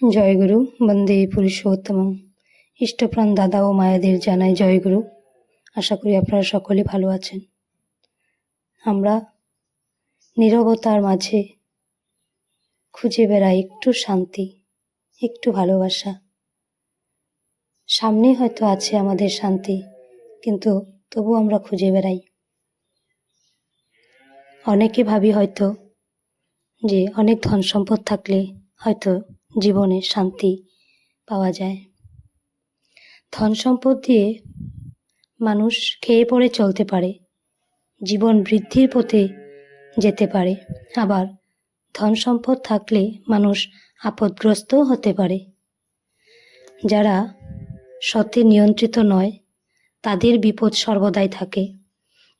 জয়গুরু, বন্দে পুরুষোত্তমম। ইষ্টপ্রাণ দাদা ও মায়েদের জানাই জয়গুরু। আশা করি আপনারা সকলে ভালো আছেন। আমরা নীরবতার মাঝে খুঁজে বেড়াই একটু শান্তি, একটু ভালোবাসা। সামনে হয়তো আছে আমাদের শান্তি, কিন্তু তবু আমরা খুঁজে বেড়াই। অনেকে ভাবি হয়তো যে অনেক ধন সম্পদ থাকলে হয়তো জীবনে শান্তি পাওয়া যায়। ধন সম্পদ দিয়ে মানুষ খেয়ে পড়ে চলতে পারে, জীবন বৃদ্ধির পথে যেতে পারে, আবার ধন সম্পদ থাকলে মানুষ আপদগ্রস্ত হতে পারে। যারা সতে নিয়ন্ত্রিত নয়, তাদের বিপদ সর্বদাই থাকে।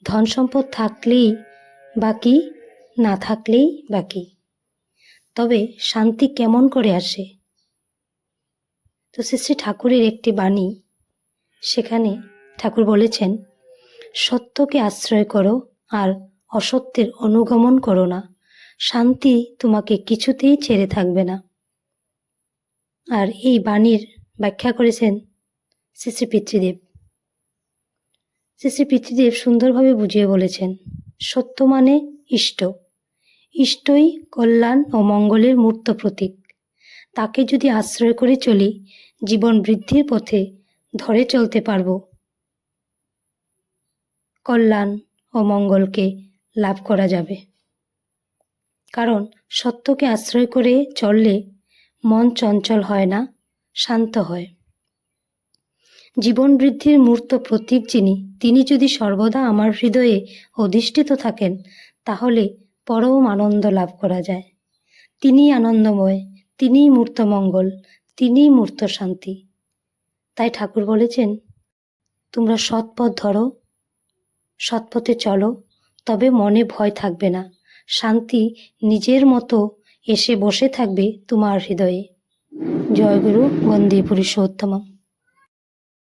ধন সম্পদ থাকলেই বাকি, না থাকলেই বাকি। তবে শান্তি কেমন করে আসে? তো শ্রী শ্রী ঠাকুরের একটি বাণী, সেখানে ঠাকুর বলেছেন, সত্যকে আশ্রয় করো আর অসত্যের অনুগমন করো না। শান্তি তোমাকে কিছুতেই ছেড়ে থাকবে না। আর এই বাণীর ব্যাখ্যা করেছেন শ্রী শ্রী পিতৃদেব। শ্রী শ্রী পিতৃদেব সুন্দরভাবে বুঝিয়ে বলেছেন, সত্য মানে ইষ্ট। ইষ্টই কল্যাণ ও মঙ্গলের মূর্ত প্রতীক। তাকে যদি আশ্রয় করে চলি, জীবন বৃদ্ধির পথে ধরে চলতে পারব। কল্যাণ ও মঙ্গলকে লাভ করা যাবে। কারণ সত্যকে আশ্রয় করে চললে মন চঞ্চল হয় না, শান্ত হয়। জীবন বৃদ্ধির মূর্ত প্রতীক যিনি, তিনি যদি সর্বদা আমার হৃদয়ে অধিষ্ঠিত থাকেন, তাহলে পরম আনন্দ লাভ করা যায়। তিনিই আনন্দময়, তিনিই মূর্ত মঙ্গল তিনিই মূর্ত শান্তি তাই ঠাকুর বলেছেন, তোমরা সৎপথ ধরো, সৎপথে চলো, তবে মনে ভয় থাকবে না। শান্তি নিজের মতো এসে বসে থাকবে তোমার হৃদয়ে। জয়গুরু বন্দে পুরুষোত্তমম।